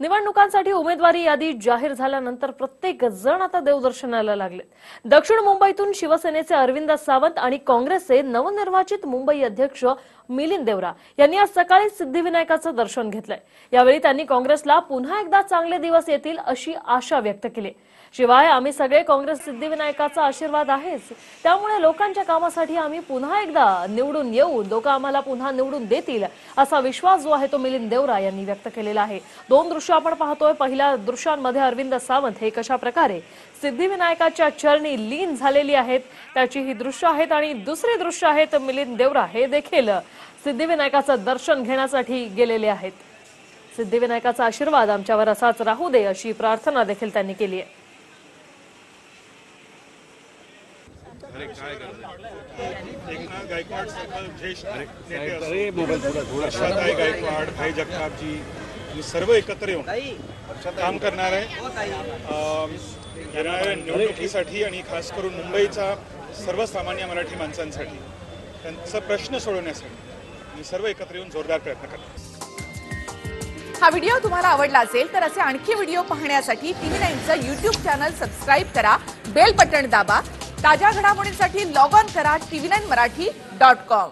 निवडणुकांसाठी उमेदवारी यादी जाहीर झाल्यानंतर प्रत्येक जण आता देवदर्शनाला लागले. दक्षिण मुंबईतून शिवसेनेचे अरविंद सावंत आणि काँग्रेसचे नवनिर्वाचित मुंबई अध्यक्ष मिलिंद देवरा यांनी आज सकाळी सिद्धिविनायकाचं दर्शन घेतलंय. यावेळी त्यांनी काँग्रेसला पुन्हा एकदा चांगले दिवस येतील अशी आशा व्यक्त केली. शिवाय आम्ही सगळे काँग्रेस सिद्धिविनायकाचा आशीर्वाद आहेच. त्यामुळे लोकांच्या कामासाठी आम्ही पुन्हा एकदा निवडून येऊ. लोक आम्हाला पुन्हा निवडून देतील असा विश्वास जो आहे तो मिलिंद देवरा यांनी व्यक्त केलेला आहे. दोन दृश्य आपण पाहतोय. पहिल्या दृश्यांमध्ये अरविंद सावंत हे कशा प्रकारे सिद्धिविनायकाच्या चरणी लीन झालेली आहेत त्याची ही दृश्य आहेत आणि दुसरी दृश्य आहेत मिलिंद देवरा. हे देखील सिद्धिविनायकाचं दर्शन घेण्यासाठी गेलेले आहेत. सिद्धिविनायकाचा आशीर्वाद आमच्यावर असाच राहू दे अशी प्रार्थना देखील त्यांनी केली आहे. गायकवाड सारखं ज्येष्ठ नेते आशाताई गायकवाड भाई जगतापजी आणि सर्व एकत्र येऊन काम करणार आहे. अम, येणाऱ्या निवडणुकीसाठी आणि खास करून मुंबईचा सर्वसामान्य मराठी माणसांसाठी त्यांचा प्रश्न सोडवण्यासाठी आणि सर्व एकत्र येऊन जोरदार प्रयत्न करणार हा व्हिडिओ तुम्हाला आवडला असेल तर असे आणखी व्हिडिओ पाहण्यासाठी टीव्ही नाईनचं युट्यूब चॅनल सबस्क्राईब करा बेल बटण दाबा ताज्या घडामोडींसाठी लॉग ऑन करा TV nine Marathi dot com